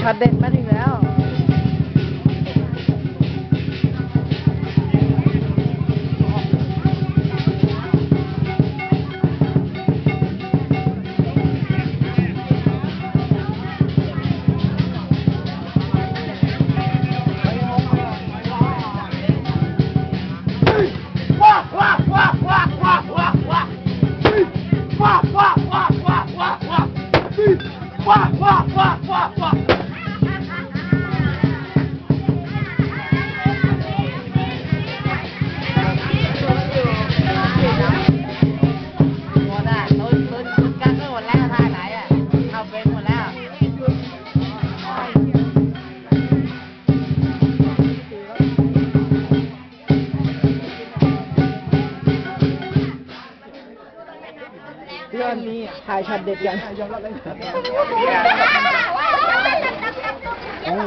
ช็อตเด็ดมาถึงแล้วหม เรื่องนี้ถ่ายช็อตเด็ดกัน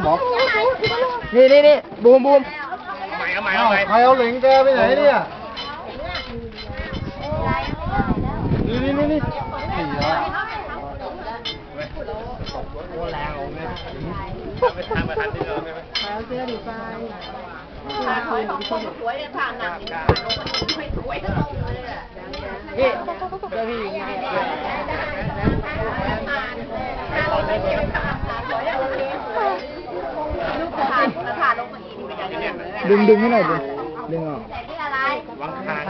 บอกนี่นี่นี่บูมบูมเอาใหม่เอาใหม่ใครเอาเหล็งแกไปไหนเนี่ยนี่นี่นี่นี่สี่เหรอไปทางประธานที่เราใช่ไหมถ่ายเอาเสื้อดีไฟนี่เสื้อพี่อยู่ไหนดึงดึงให้หน่อยดิดึงออกวังคาง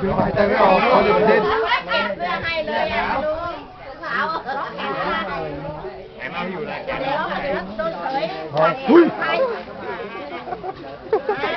ดึงหายใจไม่ออกเขาจะเต้นไหนมาอยู่ไหนแกหุ้ย Thank you.